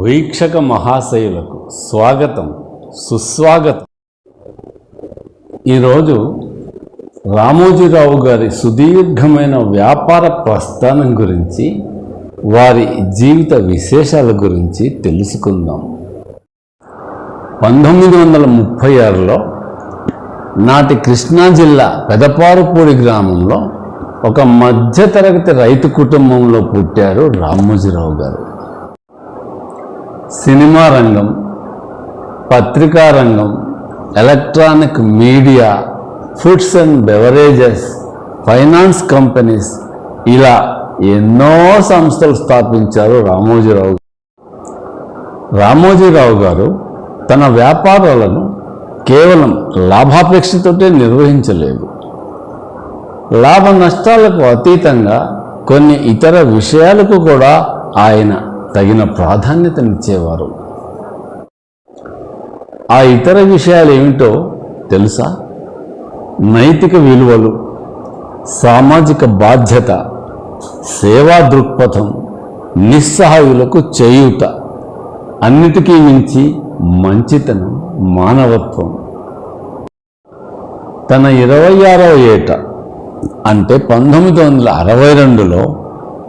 వీక్షక మహాశయులకు స్వాగతం సుస్వాగతం. ఈరోజు రామోజీరావు గారి సుదీర్ఘమైన వ్యాపార ప్రస్థానం గురించి వారి జీవిత విశేషాల గురించి తెలుసుకుందాం. పంతొమ్మిది వందల ముప్పై ఆరులో నాటి కృష్ణా జిల్లా పెదపారుపూడి గ్రామంలో ఒక మధ్యతరగతి రైతు కుటుంబంలో పుట్టారు రామోజీరావు గారు. సినిమా రంగం పత్రికా రంగం electronic media foods and beverages finance companies ఇలా ఎన్నో సంస్థలు స్థాపించారు రామోజీరావు రామోజీరావు గారు తన వ్యాపారాలను కేవలం లాభాపేక్షతోటే నిర్వహించలేదు. లాభ నష్టాలకు అతీతంగా కొన్ని ఇతర విషయాలకు కూడా ఆయన తగిన ప్రాధాన్యతనిచ్చేవారు. ఆ ఇతర విషయాలు ఏమిటో తెలుసా? నైతిక విలువలు సామాజిక బాధ్యత సేవా దృక్పథం నిస్సహాయులకు చేయూత అన్నిటికీ మించి మంచితనం మానవత్వం. తన ఇరవై ఆరవ ఏట అంటే పంతొమ్మిది వందల అరవై రెండులో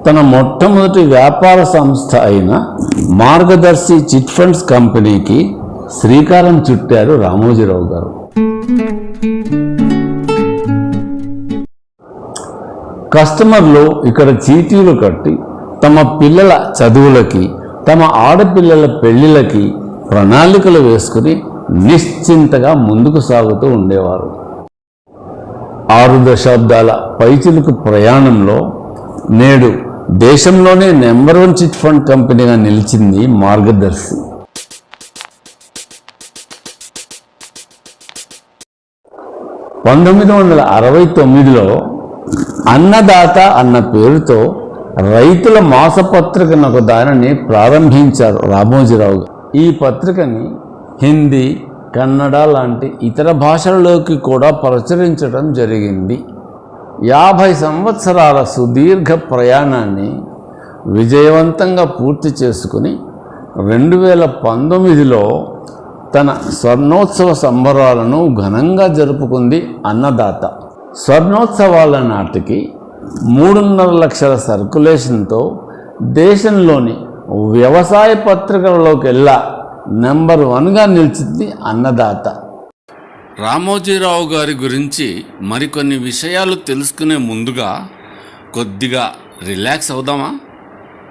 తన మొట్టమొదటి వ్యాపార సంస్థ అయిన మార్గదర్శి చిట్ ఫండ్స్ కంపెనీకి శ్రీకారం చుట్టారు రామోజీరావు గారు. కస్టమర్లు ఇక్కడ చీటీలు కట్టి తమ పిల్లల చదువులకి తమ ఆడపిల్లల పెళ్ళిళ్ళకి ప్రణాళికలు వేసుకుని నిశ్చింతగా ముందుకు సాగుతూ ఉండేవారు. ఆరు దశాబ్దాల పైచిలుకు ప్రయాణంలో నేడు దేశంలోనే నెంబర్ వన్ చిట్ ఫండ్ కంపెనీగా నిలిచింది మార్గదర్శి. పంతొమ్మిది వందల అరవై తొమ్మిదిలో అన్నదాత అన్న పేరుతో రైతుల మాసపత్రికను ఒక దానిని ప్రారంభించారు రామోజీరావు ఈ పత్రికని హిందీ కన్నడ లాంటి ఇతర భాషల్లోకి కూడా ప్రచురించడం జరిగింది. యాభై సంవత్సరాల సుదీర్ఘ ప్రయాణాన్ని విజయవంతంగా పూర్తి చేసుకుని రెండు వేల పంతొమ్మిదిలో తన స్వర్ణోత్సవ సంబరాలను ఘనంగా జరుపుకుంది అన్నదాత. స్వర్ణోత్సవాల నాటికి మూడున్నర లక్షల సర్కులేషన్తో దేశంలోని వ్యవసాయ పత్రికలలోకెల్లా నెంబర్ వన్గా నిలిచింది అన్నదాత. రామోజీరావు గారి గురించి మరికొన్ని విషయాలు తెలుసుకునే ముందుగా కొద్దిగా రిలాక్స్ అవుదామా?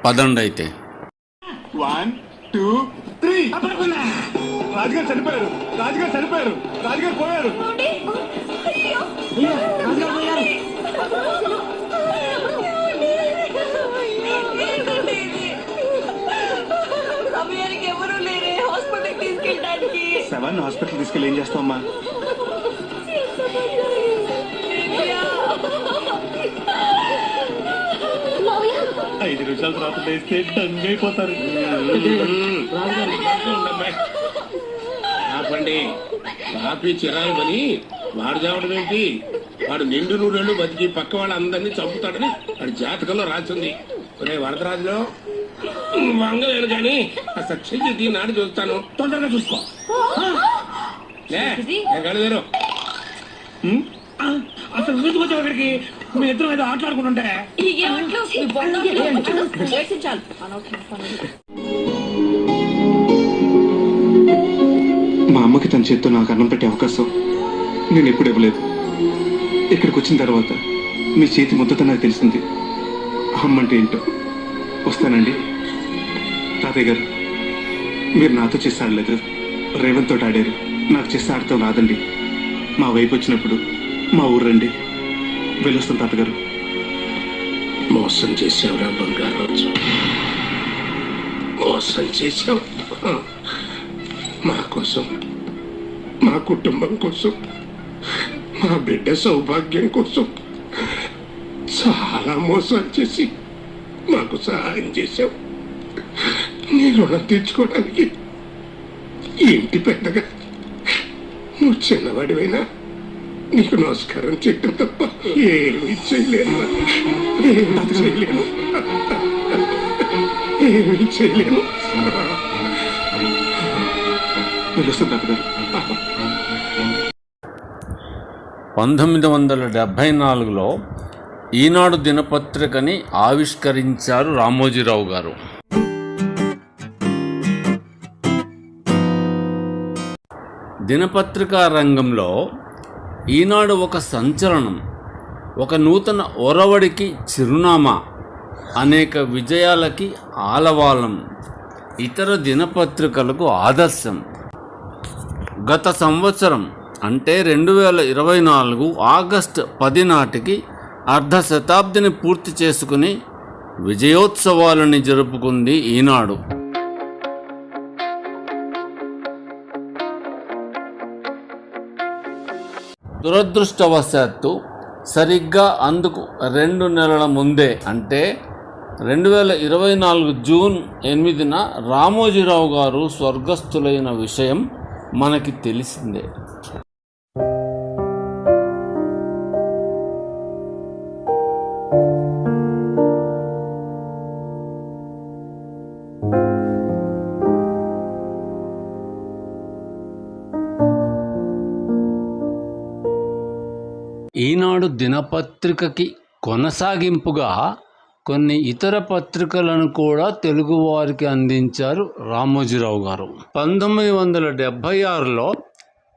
పదండి అయితే. One two three. రాజుగారు చనిపోయారు. రాజుగారు చనిపోయారు. రాజుగారు పోయారు. తీసుకెళ్ళడానికి శవాన్ని హాస్పిటల్ తీసుకెళ్ళి ఏం చేస్తావమ్మా ఐదు నిమిషాల తర్వాత లేస్తే డంగ్ అయిపోతారు. ఆపండి. కాపీ చిరాయి పని. వాడు చావడం ఏంటి? వాడు నిండు నూరేళ్ళు బతికి పక్క వాళ్ళందరినీ చంపుతాడని వాడి జాతకంలో రాసింది ఒరే వరదరాజులో వంగలేను కానీ ఆ సక్షి దీనాడు చూస్తాను. తొందరగా చూసుకో. లే, నేను కడదేరు అసలు వచ్చావు ఇక్కడికి? మీ ఇద్దరు ఏదో ఆటలాడుకుంటుంటే. మా అమ్మకి తన చేత్తో నాకు అన్నం పెట్టే అవకాశం నేను ఎప్పుడు ఇవ్వలేదు. ఇక్కడికి వచ్చిన తర్వాత మీ చేతి ముద్దతో నాకు తెలిసింది. అమ్మంటే ఏంటో. వస్తానండి. తాతయ్య గారు. మీరు నాతో చేసి ఆడలేదు రేవంత్ తోటి ఆడారు. నాకు చేసి ఆడతాం రాదండి. మా వైపు వచ్చినప్పుడు మా ఊరు రండి. వెళ్ళొస్తాం తాతగారు. మోసం చేసావురా బంగారాజు మోసం చేసావు మా కోసం మా కుటుంబం కోసం మా బిడ్డ సౌభాగ్యం కోసం చాలా మోసాలు చేసి మాకు సహాయం చేసావు రుణం తీర్చుకోవడానికి ఇంటి పెద్దగా? నువ్వు చిన్నవాడివైనా? నీకు నమస్కారం చేయటం తప్ప ఏమీ చేయలేను. ఏమీ చేయలేను. ఏమీ చేయలేను. పంతొమ్మిది వందల డెబ్భై నాలుగులో ఈనాడు దినపత్రికని ఆవిష్కరించారు రామోజీరావు గారు. దినపత్రికా రంగంలో ఈనాడు ఒక సంచలనం ఒక నూతన ఒరవడికి చిరునామా అనేక విజయాలకి ఆలవాలం ఇతర దినపత్రికలకు ఆదర్శం. గత సంవత్సరం అంటే రెండు వేల ఇరవై నాలుగు ఆగస్టు పది నాటికి అర్ధ శతాబ్దిని పూర్తి చేసుకుని విజయోత్సవాలని జరుపుకుంది ఈనాడు. దురదృష్టవశాత్తు సరిగ్గా అందుకు రెండు నెలల ముందే అంటే రెండు వేల ఇరవై నాలుగు జూన్ ఎనిమిదిన రామోజీరావు గారు స్వర్గస్థులైన విషయం మనకి తెలిసిందే. దినపత్రికకి కొనసాగింపుగా కొన్ని ఇతర పత్రికలను కూడా తెలుగువారికి అందించారు రామోజీరావు గారు. పంతొమ్మిది వందల డెబ్భై ఆరులో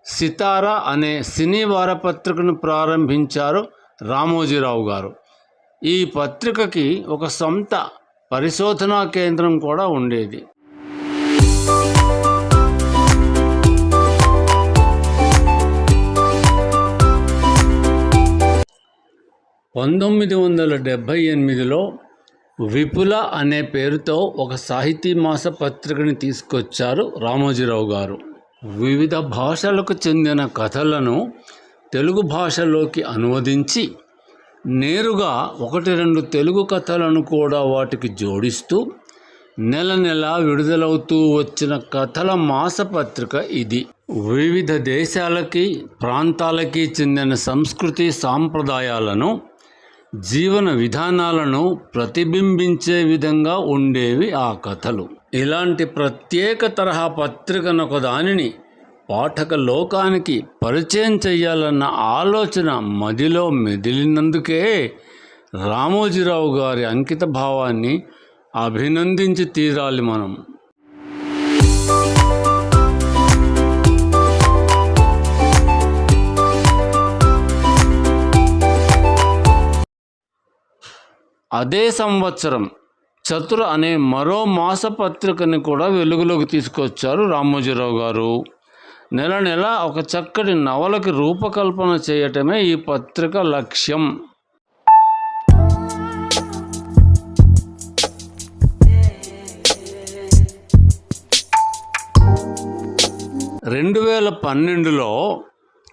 సితారా అనే సినీ వారపత్రికను ప్రారంభించారు రామోజీరావు గారు. ఈ పత్రికకి ఒక సొంత పరిశోధనా కేంద్రం కూడా ఉండేది. పంతొమ్మిది వందల డెబ్భై ఎనిమిదిలో విపుల అనే పేరుతో ఒక సాహితీ మాస పత్రికని తీసుకొచ్చారు రామోజీరావు గారు. వివిధ భాషలకు చెందిన కథలను తెలుగు భాషలోకి అనువదించి నేరుగా ఒకటి రెండు తెలుగు కథలను కూడా వాటికి జోడిస్తూ నెల నెల విడుదలవుతూ వచ్చిన కథల మాసపత్రిక ఇది. వివిధ దేశాలకి ప్రాంతాలకి చెందిన సంస్కృతి సాంప్రదాయాలను జీవన విధానాలను ప్రతిబింబించే విధంగా ఉండేవి ఆ కథలు. ఇలాంటి ప్రత్యేక తరహా పత్రికనొక దానిని పాఠక లోకానికి పరిచయం చెయ్యాలన్న ఆలోచన మదిలో మెదిలినందుకే రామోజీరావు గారి అంకిత భావాన్ని అభినందించి తీరాలి మనం. అదే సంవత్సరం చతుర అనే మరో మాసపత్రికని కూడా వెలుగులోకి తీసుకొచ్చారు రామోజీరావు గారు. నెల నెల ఒక చక్కటి నవలకి రూపకల్పన చేయటమే ఈ పత్రిక లక్ష్యం. రెండు వేల పన్నెండులో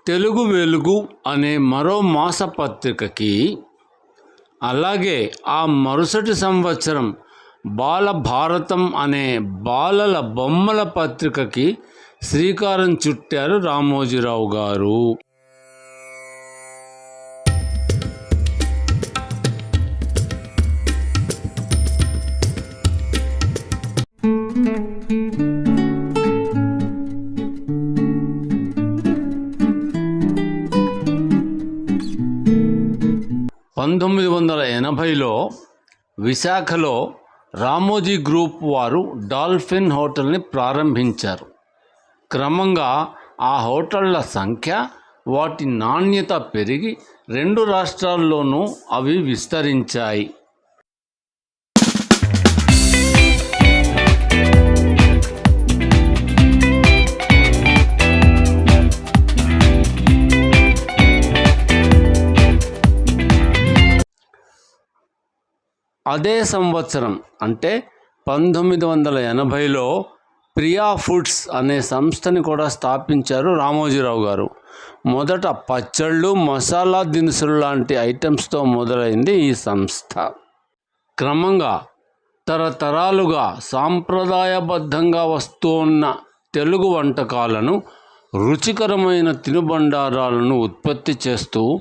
తెలుగు వెలుగు అనే మరో మాసపత్రికకి అలాగే ఆ మరుసటి సంవత్సరం బాలభారతం అనే బాలల బొమ్మల పత్రికకి శ్రీకారం చుట్టారు రామోజీరావు గారు. పంతొమ్మిది వందల ఎనభైలో విశాఖలో రామోజీ గ్రూప్ వారు డాల్ఫిన్ హోటల్ని ప్రారంభించారు. క్రమంగా ఆ హోటళ్ళ సంఖ్య వాటి నాణ్యత పెరిగి రెండు రాష్ట్రాల్లోనూ అవి విస్తరించాయి. అదే సంవత్సరం అంటే పంతొమ్మిది వందల ఎనభైలో ప్రియా ఫుడ్స్ అనే సంస్థని కూడా స్థాపించారు రామోజీరావు గారు. మొదట పచ్చళ్ళు మసాలా దినుసులు లాంటి ఐటమ్స్తో మొదలైంది ఈ సంస్థ. క్రమంగా తరతరాలుగా సాంప్రదాయబద్ధంగా వస్తున్న తెలుగు వంటకాలను రుచికరమైన తినుబండారాలను ఉత్పత్తి చేస్తూ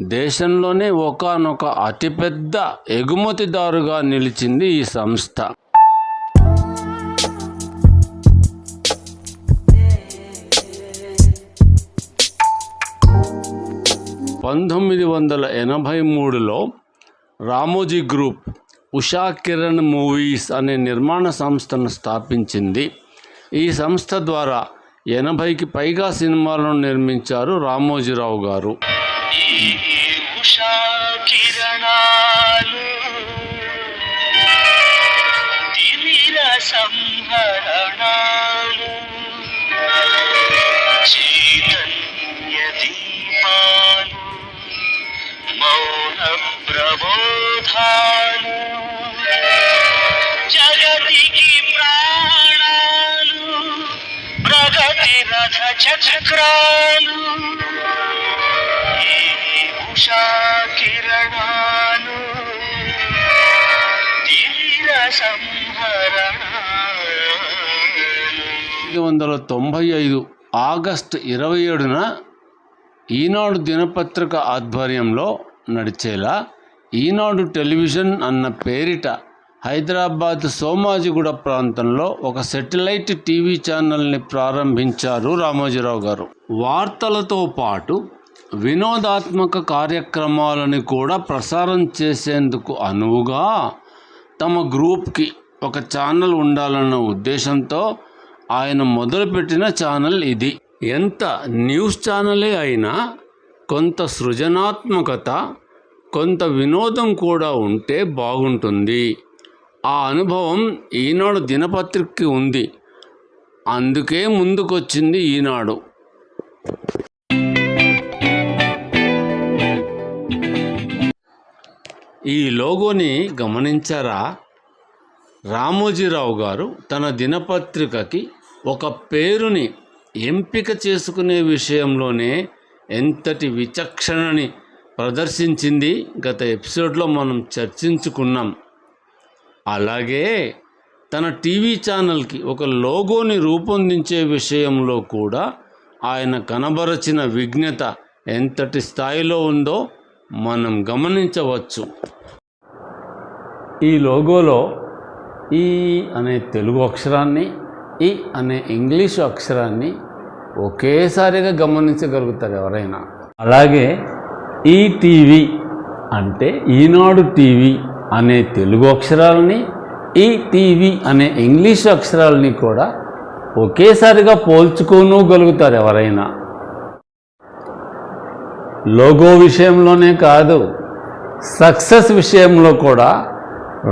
దేశంలోనే ఒకనొక అతిపెద్ద ఎగుమతిదారుగా నిలిచింది ఈ సంస్థ. పంతొమ్మిది వందల ఎనభై మూడులో రామోజీ గ్రూప్ ఉషా కిరణ్ మూవీస్ అనే నిర్మాణ సంస్థను స్థాపించింది. ఈ సంస్థ ద్వారా ఎనభైకి పైగా సినిమాలను నిర్మించారు రామోజీరావు గారు. ఈ ఉషా కిరణాలు తిమిర సంహరణాలు. చైతన్య దీపాలు. మౌన ప్రబోధాలు. జగతికి ప్రాణాలు. ప్రగతి రథ చక్రాలు. ఉషాకిరణాలు తీర సంహరణ వందల తొంభై ఐదు ఆగస్టు ఇరవై ఏడున ఈనాడు దినపత్రిక ఆధ్వర్యంలో నడిచేలా ఈనాడు టెలివిజన్ అన్న పేరిట హైదరాబాద్ సోమాజిగూడ ప్రాంతంలో ఒక సెటిలైట్ టీవీ ఛానల్ని ప్రారంభించారు రామోజీరావు గారు. వార్తలతో పాటు వినోదాత్మక కార్యక్రమాలను కూడా ప్రసారం చేసేందుకు అనువుగా తమ గ్రూప్కి ఒక ఛానల్ ఉండాలన్న ఉద్దేశంతో ఆయన మొదలుపెట్టిన ఛానల్ ఇది. ఎంత న్యూస్ ఛానలే అయినా కొంత సృజనాత్మకత కొంత వినోదం కూడా ఉంటే బాగుంటుంది. ఆ అనుభవం ఈనాడు దినపత్రికకి ఉంది. అందుకే ముందుకొచ్చింది ఈనాడు. ఈ లోగోని గమనించారా? రామోజీరావు గారు తన దినపత్రికకి ఒక పేరుని ఎంపిక చేసుకునే విషయంలోనే ఎంతటి విచక్షణని ప్రదర్శించింది గత ఎపిసోడ్లో మనం చర్చించుకున్నాం. అలాగే తన టీవీ ఛానల్కి ఒక లోగోని రూపొందించే విషయంలో కూడా ఆయన కనబరచిన విజ్ఞత ఎంతటి స్థాయిలో ఉందో మనం గమనించవచ్చు. ఈ లోగోలో ఈ అనే తెలుగు అక్షరాన్ని ఈ అనే ఇంగ్లీషు అక్షరాన్ని ఒకేసారిగా గమనించగలుగుతారు ఎవరైనా. అలాగే ఈ టీవీ అంటే ఈనాడు టీవీ అనే తెలుగు అక్షరాలని ఈ టీవీ అనే ఇంగ్లీషు అక్షరాలని కూడా ఒకేసారిగా పోల్చుకోనగలుగుతారు ఎవరైనా. లోగో విషయంలోనే కాదు సక్సెస్ విషయంలో కూడా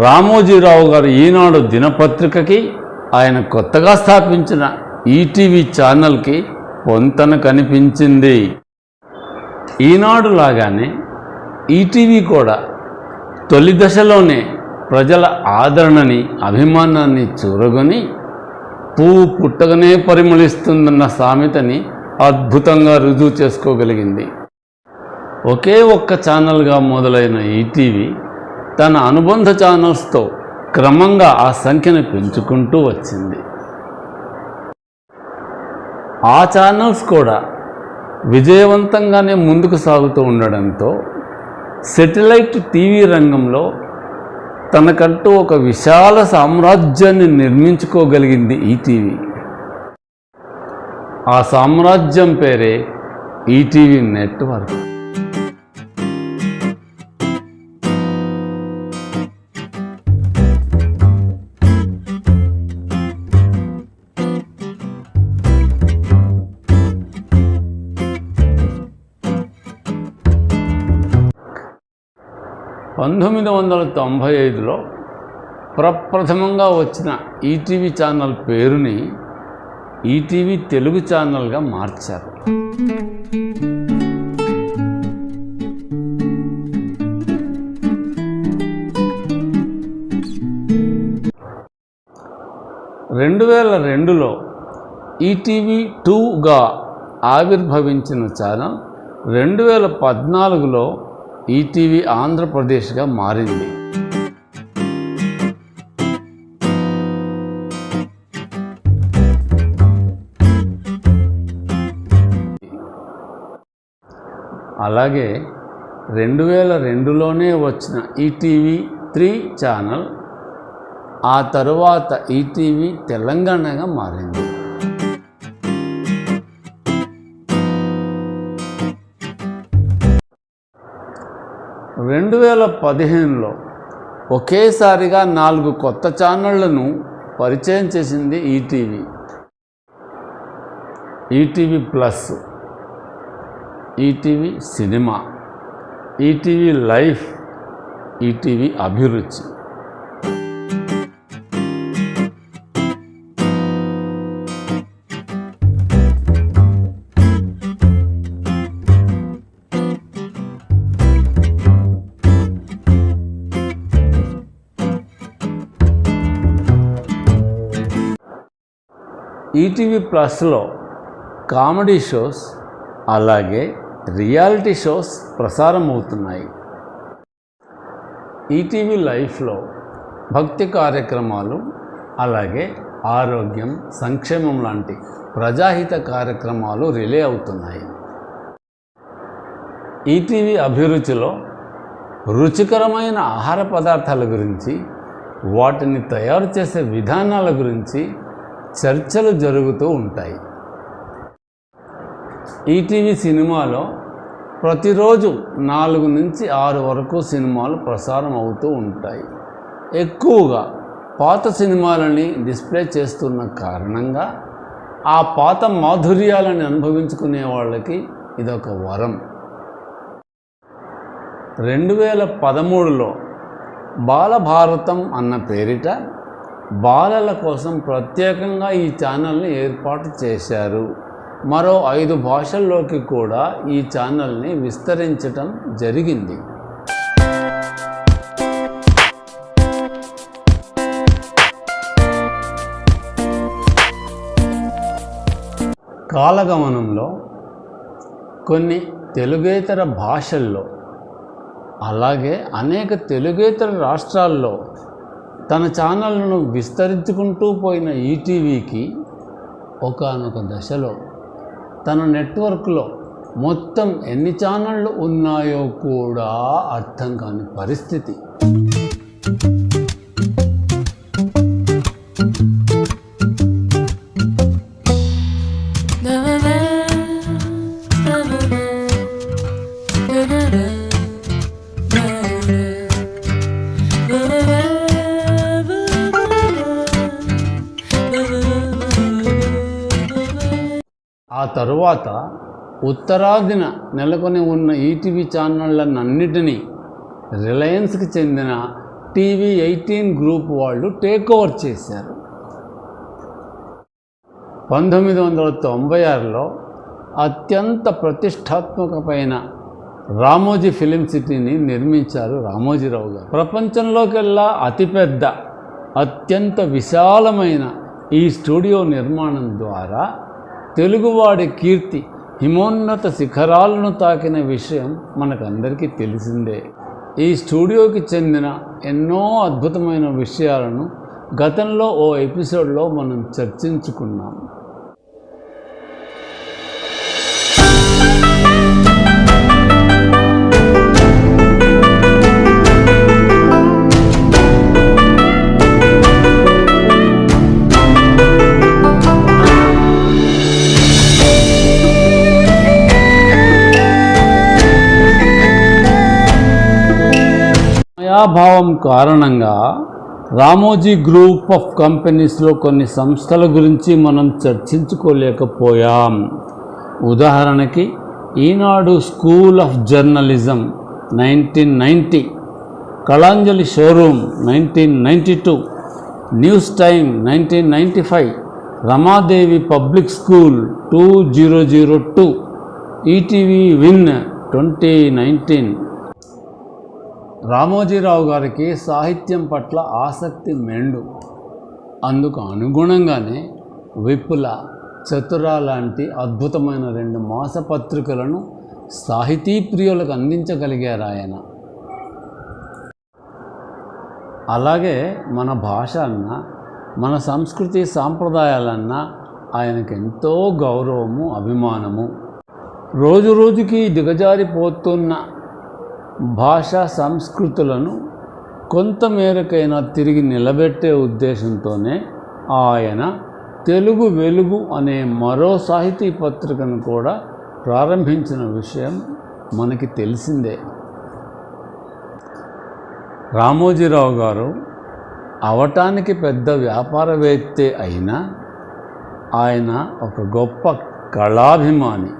రామోజీరావు గారు ఈనాడు దినపత్రికకి ఆయన కొత్తగా స్థాపించిన ఈటీవీ ఛానల్కి పొంతన కనిపించింది. ఈనాడు లాగానే ఈటీవీ కూడా తొలి దశలోనే ప్రజల ఆదరణని అభిమానాన్ని చూరగొని పువ్వు పుట్టగానే పరిమళిస్తుందన్న సామెతని అద్భుతంగా రుజువు చేసుకోగలిగింది. ఒకే ఒక్క ఛానల్గా మొదలైన ఈటీవీ తన అనుబంధ ఛానల్స్తో క్రమంగా ఆ సంఖ్యను పెంచుకుంటూ వచ్చింది. ఆ ఛానల్స్ కూడా విజయవంతంగానే ముందుకు సాగుతూ ఉండడంతో సెటిలైట్ టీవీ రంగంలో తనకంటూ ఒక విశాల సామ్రాజ్యాన్ని నిర్మించుకోగలిగింది ఈటీవీ ఆ సామ్రాజ్యం పేరే ఈటీవీ నెట్వర్క్. పంతొమ్మిది వందల తొంభై ఐదులో ప్రప్రథమంగా వచ్చిన ఈటీవీ ఛానల్ పేరుని ఈటీవీ తెలుగు ఛానల్గా మార్చారు. రెండు వేల రెండులో ఈటీవీ టూగా ఆవిర్భవించిన ఛానల్ రెండు వేల పద్నాలుగులో ఈటీవీ ఆంధ్రప్రదేశ్గా మారింది. అలాగే రెండు వేల రెండులోనే వచ్చిన ఈటీవీ త్రీ ఛానల్ ఆ తరువాత ఈటీవీ తెలంగాణగా మారింది. రెండు వేల పదిహేనులో ఒకేసారిగా నాలుగు కొత్త ఛానళ్ళను పరిచయం చేసింది ETV. ETV plus ETV cinema ETV life ETV Abhiruchi. ETV ప్లస్లో కామెడీ షోస్ అలాగే రియాలిటీ షోస్ ప్రసారం అవుతున్నాయి ఈటీవీ లైఫ్లో భక్తి కార్యక్రమాలు అలాగే ఆరోగ్యం సంక్షేమం లాంటి ప్రజాహిత కార్యక్రమాలు రిలే అవుతున్నాయి. ఈటీవీ అభిరుచిలో రుచికరమైన ఆహార పదార్థాల గురించి వాటిని తయారు చేసే విధానాల గురించి చర్చలు జరుగుతూ ఉంటాయి. ఈటీవీ సినిమాలో ప్రతిరోజు నాలుగు నుంచి ఆరు వరకు సినిమాలు ప్రసారం అవుతూ ఉంటాయి. ఎక్కువగా పాత సినిమాలని డిస్ప్లే చేస్తున్న కారణంగా ఆ పాత మాధుర్యాలను అనుభవించుకునే వాళ్ళకి ఇదొక వరం. రెండు వేల పదమూడులో బాలభారతం అన్న పేరిట బాలల కోసం ప్రత్యేకంగా ఈ ఛానల్ని ఏర్పాటు చేశారు. మరో ఐదు భాషల్లోకి కూడా ఈ ఛానల్ని విస్తరించటం జరిగింది. కాలగమనంలో కొన్ని తెలుగేతర భాషల్లో అలాగే అనేక తెలుగేతర రాష్ట్రాల్లో తన ఛానల్ను విస్తరించుకుంటూ పోయిన ఈటీవీకి ఒకానొక దశలో తన నెట్వర్క్లో మొత్తం ఎన్ని ఛానళ్ళు ఉన్నాయో కూడా అర్థం కాని పరిస్థితి. ఆ తరువాత ఉత్తరాదిన నెలకొని ఉన్న ఈటీవీ ఛానళ్ళనన్నిటినీ రిలయన్స్కి చెందిన టీవీ ఎయిటీన్ గ్రూప్ వాళ్ళు టేక్ ఓవర్ చేశారు. పంతొమ్మిది వందల తొంభై ఆరులో అత్యంత ప్రతిష్టాత్మకమైన రామోజీ ఫిలిం సిటీని నిర్మించారు రామోజీరావు గారు. ప్రపంచంలోకెల్లా అతిపెద్ద అత్యంత విశాలమైన ఈ స్టూడియో నిర్మాణం ద్వారా తెలుగువాడి కీర్తి హిమోన్నత శిఖరాలను తాకిన విషయం మనకందరికీ తెలిసిందే. ఈ స్టూడియోకి చెందిన ఎన్నో అద్భుతమైన విషయాలను గతంలో ఓ ఎపిసోడ్లో మనం చర్చించుకున్నాం. మాయాభావం కారణంగా రామోజీ గ్రూప్ ఆఫ్ కంపెనీస్లో కొన్ని సంస్థల గురించి మనం చర్చించుకోలేకపోయాం. ఉదాహరణకి Eenadu school of journalism nineteen ninety Kalanjali showroom nineteen ninety two news time nineteen ninety five Ramadevi public school two zero zero two ETV win twenty nineteen Ramoji Rao గారికి సాహిత్యం పట్ల ఆసక్తి మెండు. అందుకు అనుగుణంగానే విపుల చతుర లాంటి అద్భుతమైన రెండు మాసపత్రికలను సాహితీ ప్రియులకు అందించగలిగారు ఆయన. అలాగే మన భాష అన్న మన సంస్కృతి సాంప్రదాయాలన్నా ఆయనకు ఎంతో గౌరవము అభిమానము. రోజు రోజుకి దిగజారిపోతున్న భాషా సంస్కృతులను కొంతమేరకైనా తిరిగి నిలబెట్టే ఉద్దేశంతోనే ఆయన తెలుగు వెలుగు అనే మరో సాహితీ పత్రికను కూడా ప్రారంభించిన విషయం మనకి తెలిసిందే. రామోజీరావు గారు అవటానికి పెద్ద వ్యాపారవేత్తే అయినా ఆయన ఒక గొప్ప కళాభిమాని.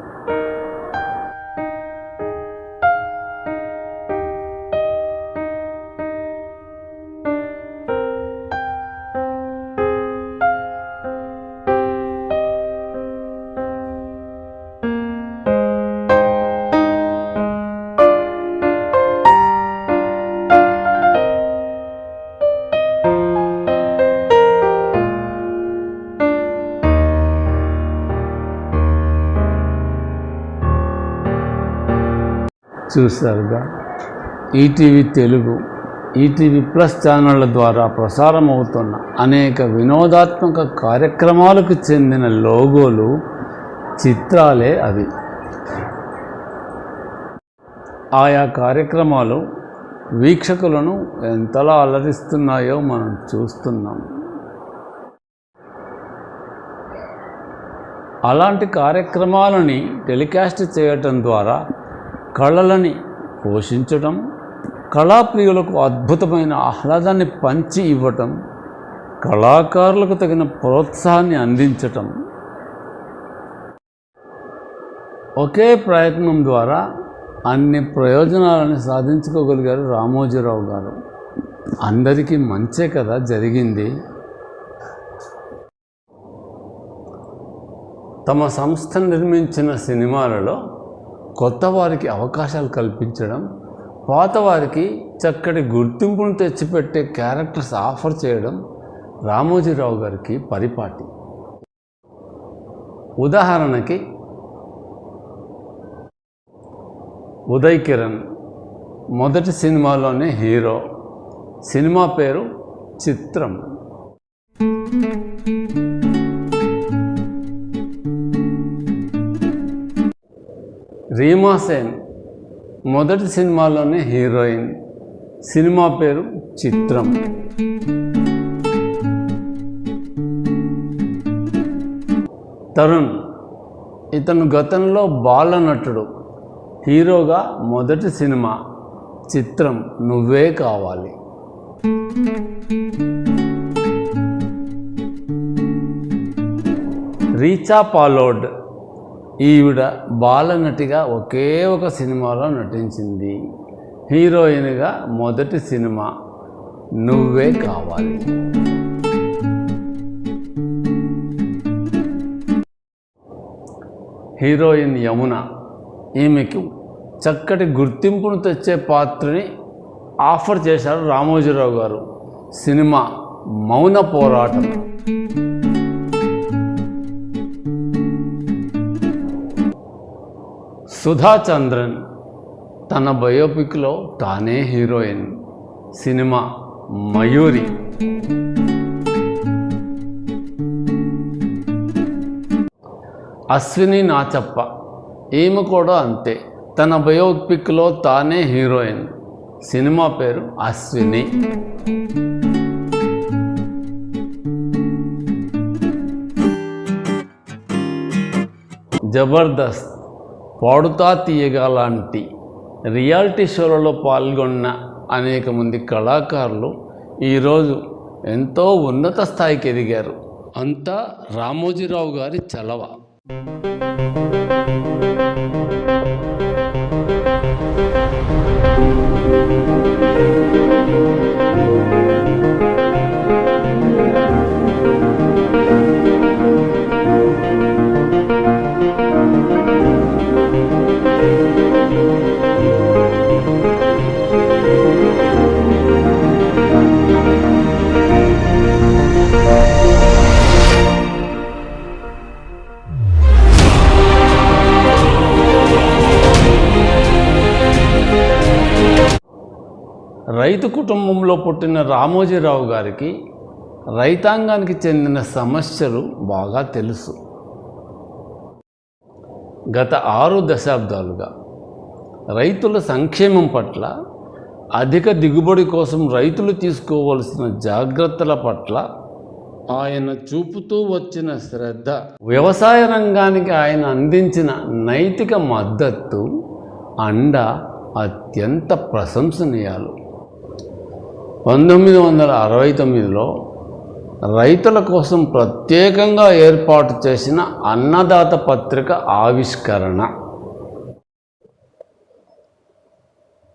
చూశారుగా ఈటీవీ తెలుగు ఈటీవీ ప్లస్ ఛానళ్ళ ద్వారా ప్రసారం అవుతున్న అనేక వినోదాత్మక కార్యక్రమాలకు చెందిన లోగోలు చిత్రాలే అవి. ఆయా కార్యక్రమాలు వీక్షకులను ఎంతలా అలరిస్తున్నాయో మనం చూస్తున్నాం. అలాంటి కార్యక్రమాలని టెలికాస్ట్ చేయటం ద్వారా కళలని పోషించటం కళాప్రియులకు అద్భుతమైన ఆహ్లాదాన్ని పంచి ఇవ్వటం కళాకారులకు తగిన ప్రోత్సాహాన్ని అందించటం. ఒకే ప్రయత్నం ద్వారా అన్ని ప్రయోజనాలను సాధించుకోగలిగారు రామోజీరావు గారు. అందరికీ మంచే కదా జరిగింది. తమ సంస్థ నిర్మించిన సినిమాలలో కొత్త వారికి అవకాశాలు కల్పించడం పాత వారికి చక్కటి గుర్తింపును తెచ్చిపెట్టే క్యారెక్టర్స్ ఆఫర్ చేయడం రామోజీరావు గారికి పరిపాటి. ఉదాహరణకి ఉదయ్ కిరణ్ మొదటి సినిమాలోనే హీరో. సినిమా పేరు చిత్రం. రీమా సేన్ మొదటి సినిమాలోనే హీరోయిన్. సినిమా పేరు చిత్రం. తరుణ్ ఇతను గతంలో బాల నటుడు హీరోగా మొదటి సినిమా చిత్రం నువ్వే కావాలి. రీచా పాలోడ్ ఈవిడ బాలనటిగా ఒకే ఒక సినిమాలో నటించింది. హీరోయిన్గా మొదటి సినిమా నువ్వే కావాలి. హీరోయిన్ యమున ఈమెకి చక్కటి గుర్తింపును తెచ్చే పాత్రని ఆఫర్ చేశారు రామోజీరావు గారు. సినిమా మౌన పోరాటం. సుధాచంద్రన్ తన బయోపిక్లో తానే హీరోయిన్ సినిమా మయూరి. అశ్విని నాచప్ప ఈమె కూడా అంతే. తన బయోపిక్లో తానే హీరోయిన్ సినిమా పేరు అశ్విని. జబర్దస్త్ పాడుతా తీయగా లాంటి రియాలిటీ షోలలో పాల్గొన్న అనేక మంది కళాకారులు ఈరోజు ఎంతో ఉన్నత స్థాయికి ఎదిగారు. అంతా రామోజీరావు గారి చలవ. రైతు కుటుంబంలో పుట్టిన రామోజీరావు గారికి రైతాంగానికి చెందిన సమస్యలు బాగా తెలుసు. గత ఆరు దశాబ్దాలుగా రైతుల సంక్షేమం పట్ల అధిక దిగుబడి కోసం రైతులు తీసుకోవలసిన జాగ్రత్తల పట్ల ఆయన చూపుతూ వచ్చిన శ్రద్ధ వ్యవసాయ రంగానికి ఆయన అందించిన నైతిక మద్దతు అండ అత్యంత ప్రశంసనీయాలు. పంతొమ్మిది వందల అరవై తొమ్మిదిలో రైతుల కోసం ప్రత్యేకంగా ఏర్పాటు చేసిన అన్నదాత పత్రిక ఆవిష్కరణ.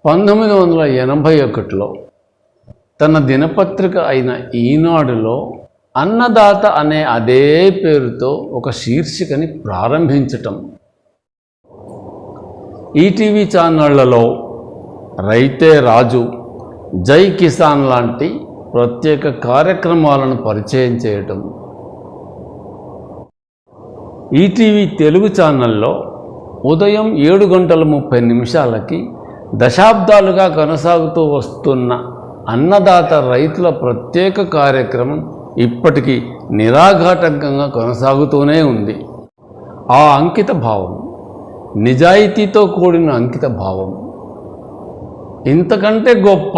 పంతొమ్మిది వందల ఎనభై ఒకటిలో తన దినపత్రిక అయిన ఈనాడులో అన్నదాత అనే అదే పేరుతో ఒక శీర్షికని ప్రారంభించటం. ఈటీవీ ఛానళ్ళలో రైతే రాజు జై కిసాన్ లాంటి ప్రత్యేక కార్యక్రమాలను పరిచయం చేయటం. ఈటీవీ తెలుగు ఛానల్లో ఉదయం ఏడు గంటల ముప్పై నిమిషాలకి దశాబ్దాలుగా కొనసాగుతూ వస్తున్న అన్నదాత రైతుల ప్రత్యేక కార్యక్రమం ఇప్పటికీ నిరాఘాటంకంగా కొనసాగుతూనే ఉంది. ఆ అంకిత భావం నిజాయితీతో కూడిన అంకిత భావం ఇంతకంటే గొప్ప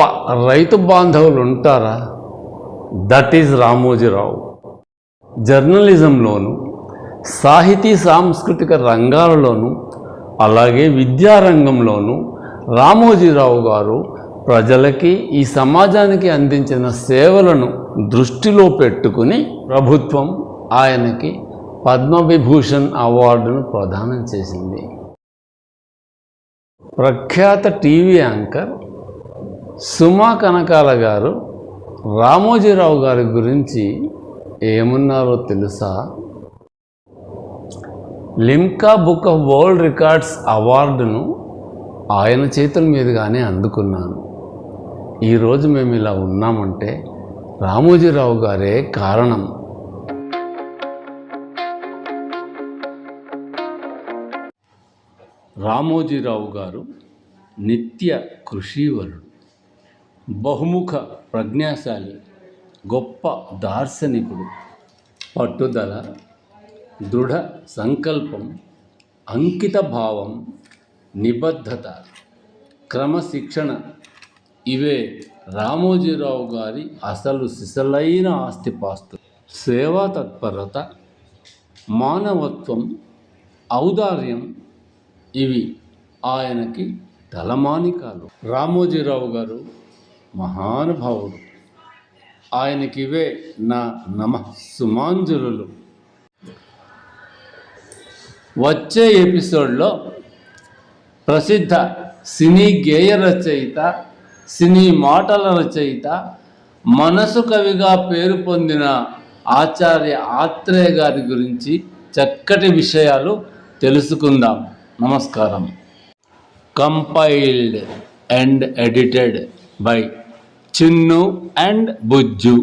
రైతు బాంధవులు ఉంటారా? That is Ramoji Rao. జర్నలిజంలోను సాహితీ సాంస్కృతిక రంగాలలోనూ అలాగే విద్యారంగంలోనూ రామోజీరావు గారు ప్రజలకి ఈ సమాజానికి అందించిన సేవలను దృష్టిలో పెట్టుకుని ప్రభుత్వం ఆయనకి పద్మవిభూషణ్ అవార్డును ప్రదానం చేసింది. ప్రఖ్యాత టీవీ యాంకర్ సుమా కనకాల గారు రామోజీరావు గారి గురించి ఏమన్నారో తెలుసా? Limca book of world records అవార్డును ఆయన చేతుల మీదుగానే అందుకున్నాను. ఈరోజు మేము ఇలా ఉన్నామంటే రామోజీరావు గారే కారణం. రామోజీరావు గారు నిత్య కృషివరుడు బహుముఖ ప్రజ్ఞాశాలి గొప్ప దార్శనికుడు పట్టుదల దృఢ సంకల్పం అంకిత భావం నిబద్ధత క్రమశిక్షణ ఇవే రామోజీరావు గారి అసలు సిసలైన ఆస్తిపాస్తు సేవా తత్పరత మానవత్వం ఔదార్యం ఇవి ఆయనకి తలమానికాలు రామోజీరావు గారు మహానుభావుడు. ఆయనకి ఇవే నా నమ సుమాంజులు. వచ్చే ఎపిసోడ్లో ప్రసిద్ధ సినీ గేయ రచయిత సినీ మాటల రచయిత మనసు కవిగా పేరు పొందిన ఆచార్య ఆత్రేయ గారి గురించి చక్కటి విషయాలు తెలుసుకుందాం. నమస్కారం. Compiled and edited by Chinnu and Bujju